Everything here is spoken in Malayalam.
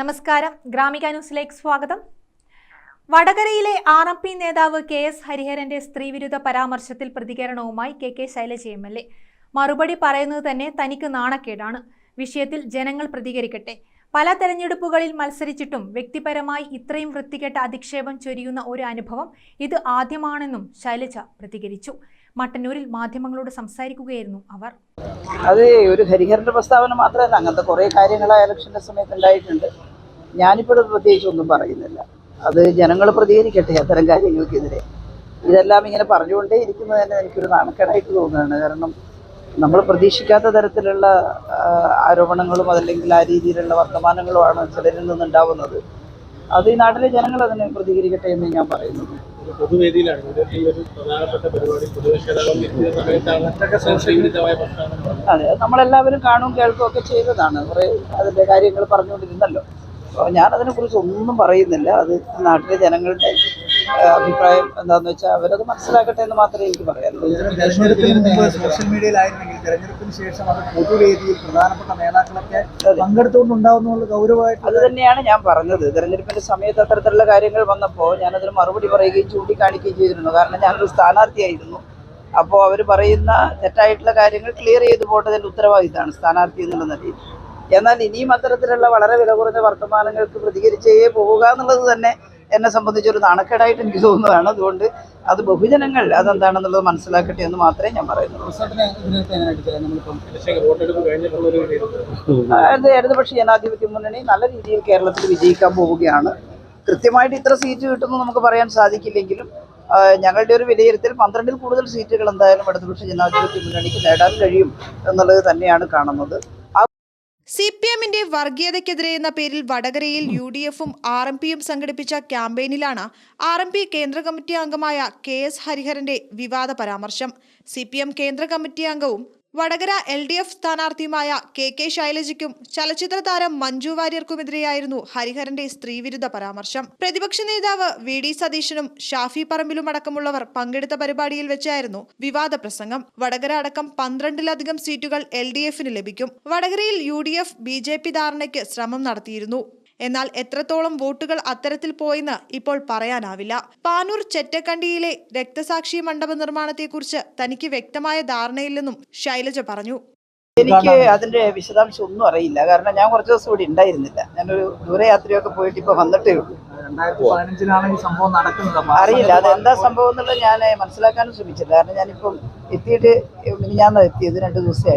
നമസ്കാരം. ഗ്രാമിക ന്യൂസിലേക്ക് സ്വാഗതം. വടകരയിലെ ആർ എം പി നേതാവ് കെ എസ് ഹരിഹരന്റെ സ്ത്രീവിരുദ്ധ പരാമർശത്തിൽ പ്രതികരണവുമായി K K Shailaja M L A. മറുപടി പറയുന്നത് തന്നെ തനിക്ക് നാണക്കേടാണ്. വിഷയത്തിൽ ജനങ്ങൾ പ്രതികരിക്കട്ടെ. പല തെരഞ്ഞെടുപ്പുകളിൽ മത്സരിച്ചിട്ടും വ്യക്തിപരമായി ഇത്രയും വൃത്തികെട്ട അധിക്ഷേപം ചൊരിയുന്ന ഒരു അനുഭവം ഇത് ആദ്യമാണെന്നും ശൈലജ പ്രതികരിച്ചു. മട്ടന്നൂരിൽ മാധ്യമങ്ങളോട് സംസാരിക്കുകയായിരുന്നു അവർ. അത് ഒരു ഹരിഹരന്റെ പ്രസ്താവന മാത്രമല്ല. അങ്ങനത്തെ കുറേ കാര്യങ്ങൾ ആ ഇലക്ഷന്റെ സമയത്ത് ഉണ്ടായിട്ടുണ്ട്. ഞാനിപ്പോൾ പ്രത്യേകിച്ച് ഒന്നും പറയുന്നില്ല. അത് ജനങ്ങൾ പ്രതികരിക്കട്ടെ അത്തരം കാര്യങ്ങൾക്കെതിരെ. ഇതെല്ലാം ഇങ്ങനെ പറഞ്ഞുകൊണ്ടേ ഇരിക്കുന്നത് തന്നെ എനിക്കൊരു നാണക്കേടായിട്ട് തോന്നുകയാണ്. കാരണം നമ്മൾ പ്രതീക്ഷിക്കാത്ത തരത്തിലുള്ള ആരോപണങ്ങളും അതല്ലെങ്കിൽ ആ രീതിയിലുള്ള വർത്തമാനങ്ങളുമാണ് ചിലരിൽ നിന്നുണ്ടാവുന്നത്. അത് ഈ നാട്ടിലെ ജനങ്ങൾ അതിനെ പ്രതികരിക്കട്ടെ എന്ന് ഞാൻ പറയുന്നു അതെ നമ്മളെല്ലാവരും കാണും കേൾക്കും ഒക്കെ ചെയ്തതാണ്. കുറേ അതിന്റെ കാര്യങ്ങൾ പറഞ്ഞുകൊണ്ടിരുന്നല്ലോ. അപ്പോൾ ഞാനതിനെക്കുറിച്ച് ഒന്നും പറയുന്നില്ല. അത് നാട്ടിലെ ജനങ്ങളുടെ അഭിപ്രായം എന്താണെന്ന് വെച്ചാൽ അവരത് മനസ്സിലാക്കട്ടെ എന്ന് മാത്രമേ എനിക്ക് പറയാനുള്ളൂ. സോഷ്യൽ മീഡിയയിലായിരുന്നെങ്കിൽ തെരഞ്ഞെടുപ്പിന് ശേഷം അത് പൊതുവേദിയിൽ പ്രധാനപ്പെട്ട നേതാക്കളൊക്കെ പങ്കെടുത്തുകൊണ്ടുണ്ടാവുന്നുള്ള ഗൗരവമായിട്ട് അത് തന്നെയാണ് ഞാൻ പറഞ്ഞത്. തെരഞ്ഞെടുപ്പിന്റെ സമയത്ത് അത്തരത്തിലുള്ള കാര്യങ്ങൾ വന്നപ്പോൾ ഞാനതിന് മറുപടി പറയുകയും ചൂണ്ടിക്കാണിക്കുകയും ചെയ്തിരുന്നു. കാരണം ഞാനൊരു സ്ഥാനാർത്ഥിയായിരുന്നു. അപ്പോൾ അവർ പറയുന്ന തെറ്റായിട്ടുള്ള കാര്യങ്ങൾ ക്ലിയർ ചെയ്തു പോട്ടതിന്റെ ഉത്തരവാദിത്തമാണ് സ്ഥാനാർത്ഥി എന്നുള്ള നിലയിൽ. എന്നാൽ ഇനിയും അത്തരത്തിലുള്ള വളരെ വില കുറഞ്ഞ വർത്തമാനങ്ങൾക്ക് പ്രതികരിച്ചേ പോവുക എന്നുള്ളത് തന്നെ എന്നെ സംബന്ധിച്ചൊരു നാണക്കേടായിട്ട് എനിക്ക് തോന്നുന്നതാണ്. അതുകൊണ്ട് അത് ബഹുജനങ്ങൾ അതെന്താണെന്നുള്ളത് മനസ്സിലാക്കട്ടെ എന്ന് മാത്രമേ ഞാൻ പറയുന്നുള്ളൂ. അത് ഇടതുപക്ഷ ജനാധിപത്യ മുന്നണി നല്ല രീതിയിൽ കേരളത്തിൽ വിജയിക്കാൻ പോവുകയാണ്. കൃത്യമായിട്ട് ഇത്ര സീറ്റ് കിട്ടുമെന്ന് നമുക്ക് പറയാൻ സാധിക്കില്ലെങ്കിലും ഞങ്ങളുടെ ഒരു വിലയിരുത്തൽ പന്ത്രണ്ടിൽ കൂടുതൽ സീറ്റുകൾ എന്തായാലും ഇടതുപക്ഷ ജനാധിപത്യ മുന്നണിക്ക് നേടാൻ കഴിയും എന്നുള്ളത് തന്നെയാണ് കാണുന്നത്. സി പി എമ്മിന്റെ വർഗീയതയ്ക്കെതിരെ എന്ന പേരിൽ വടകരയിൽ യു ഡി എഫും ആർ എം പിയും സംഘടിപ്പിച്ച ക്യാമ്പയിനിലാണ് ആർ എം പി കേന്ദ്ര കമ്മിറ്റി അംഗമായ കെ എസ് ഹരിഹരന്റെ വിവാദ പരാമർശം. സി പി എം കേന്ദ്ര കമ്മിറ്റി അംഗവും വടകര എൽ ഡി എഫ് സ്ഥാനാർത്ഥിയുമായ കെ കെ ശൈലജയ്ക്കും ചലച്ചിത്ര താരം മഞ്ജു വാര്യർക്കുമെതിരെയായിരുന്നു ഹരിഹരന്റെ സ്ത്രീവിരുദ്ധ പരാമർശം. പ്രതിപക്ഷ നേതാവ് വി ഡി സതീശനും ഷാഫി പറമ്പിലും അടക്കമുള്ളവർ പങ്കെടുത്ത പരിപാടിയിൽ വെച്ചായിരുന്നു വിവാദ പ്രസംഗം. വടകര അടക്കം പന്ത്രണ്ടിലധികം സീറ്റുകൾ എൽ ഡി എഫിന് ലഭിക്കും. വടകരയിൽ U D F B J P ധാരണയ്ക്ക് ശ്രമം നടത്തിയിരുന്നു. എന്നാൽ എത്രത്തോളം വോട്ടുകൾ അത്തരത്തിൽ പോയെന്ന് ഇപ്പോൾ പറയാനാവില്ല. പാനൂർ ചെറ്റക്കണ്ടിയിലെ രക്തസാക്ഷി മണ്ഡപ നിർമ്മാണത്തെക്കുറിച്ച് തനിക്ക് വ്യക്തമായ ധാരണയില്ലെന്നും ശൈലജ പറഞ്ഞു. എനിക്ക് അതിന്റെ വിശദാംശം ഒന്നും അറിയില്ല. കാരണം ഞാൻ കുറച്ച് ദിവസം ഇവിടെ ഉണ്ടായിരുന്നില്ല. ഞാനൊരു ദൂരയാത്രയൊക്കെ പോയിട്ട് ഇപ്പൊ വന്നിട്ടേ ഉള്ളൂ. രണ്ടായിരത്തി പതിനഞ്ചിലാണ് ഈ സംഭവം നടക്കുന്നത്. അപ്പൊ അറിയില്ല. അത് എന്താ സംഭവം എന്നുള്ളത് ഞാൻ മനസ്സിലാക്കാനും ശ്രമിച്ചില്ല. കാരണം ഞാനിപ്പം എത്തിയിട്ട് ഞാൻ എത്തിയത് രണ്ട് ദിവസമേ